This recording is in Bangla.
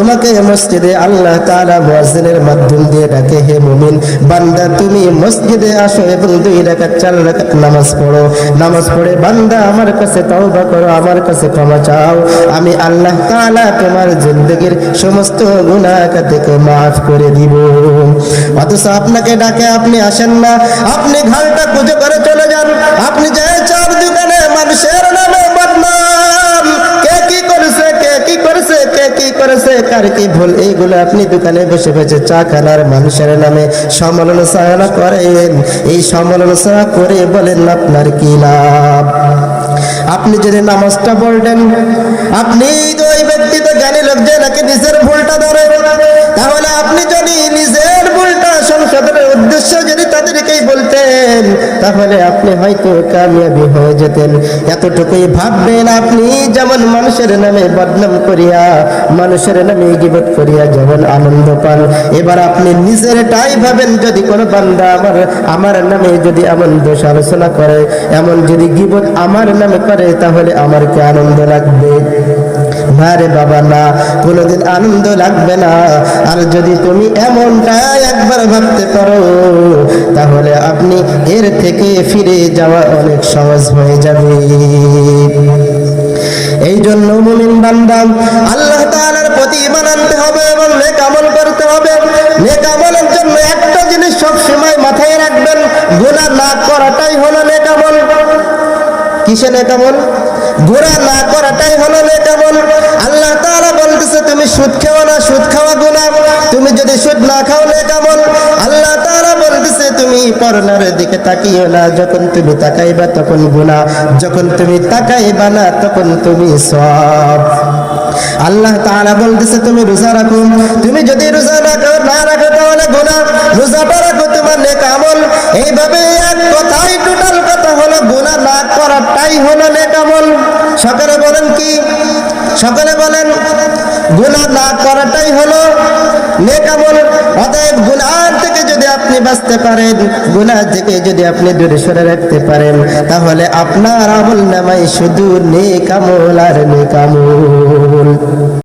তোমাকে মসজিদে আল্লাহ তাআলা মুয়াজ্জিনের মাধ্যম দিয়ে ডাকে, হে মুমিন, বান্দা, তুমি মসজিদে আসো এবং দুই রাকাত, চার রাকাত নামাজ পড়ো। নামাজ পড়ে বান্দা, আমার কাছে তওবা করো, আমার কাছে ক্ষমা চাও। আমি আল্লাহ তাআলা তোমার জিন্দগির সমস্ত গুনাহ থেকে মাফ করে দিব। অথচ আপনাকে ডাকে, আপনি আসেন না। আপনি ঘালটা পুজো করে চলে যান। আপনি যে চার দোকানে মানুষের নামে কার কি ভুল, এইগুলো আপনি দোকানে বসে বসে চা খানার মানুষের নামে সমালোচনা করেন। এই সমালোচনা করে বলেন, আপনার কি লাভ? আপনি যদি নামাজটা বলতেন আপনি ওই ব্যক্তি তো জ্ঞানী লোক যে নাকি নিজের ভুলটা ধরে আপনি হয়তো কামিয়াবি হয়ে যেতেন। এতটুকুই ভাববেন আপনি, যেমন মানুষের নামে বদনাম করিয়া, মানুষের নামে গিবত করিয়া যেমন আনন্দ পান। এবার আপনি নিজেরটাই ভাবেন, যদি কোনো বান্দা আমার আমার নামে যদি এমন দোষ আলোচনা করে, এমন যদি গিবত আমার নামে করে, তাহলে আমার কি আনন্দ লাগবে? না রে বাবা, না। কোনোদিন আনন্দ লাগবে না। আর যদি তুমি এমনটা একবার ভাবতে পারো তাহলে আপনি এর থেকে ফিরে যাওয়া অনেক সহজ হয়ে যাবে। এই জন্য মুমিন বান্দা, আল্লাহ তাআলার প্রতি ঈমান আনতে হবে এবং নেক আমল করতে হবে। নেক আমলের জন্য একটা জিনিস সব সময় মাথায় রাখবেন, গুনাহ না করাটাই হলো নেক আমল। কিসে নেক আমল? গুনাহ না করাটাই হলো নেক আমল। আল্লাহ তাআলা বলতেছে, তুমি সুদ খাও না, সুদ খাওয়া গুনাহ। তুমি যদি সুদ না খাও, নেক আমল তুমি পরনার দিকে তাকিও না, যখন তুমি তাকাইবা তখন গুনাহ, যখন তুমি তাকাইবা না তখন তুমি সব আল্লাহ তাআলা বলতেছে, তুমি রোজা রাখো, তুমি যদি রোজা রাখো, না রাখো তাহলে গুনাহ রোজাটা রাখো তোমার নেক আমল। এইভাবে এক কথাই, টোটাল কথা হলো, গুনাহ না করাটাই হলো নেক আমল। সকালে বলেন কি? সকালে বলেন, গুনাহ না করাটাই হলো নেক আমল। বাঁচতে পারেন, গুনাহ থেকে যদি আপনি দূরে সরে রাখতে পারেন, তাহলে আপনার আমল নামাই শুধু নেকামল আর নেক আমল।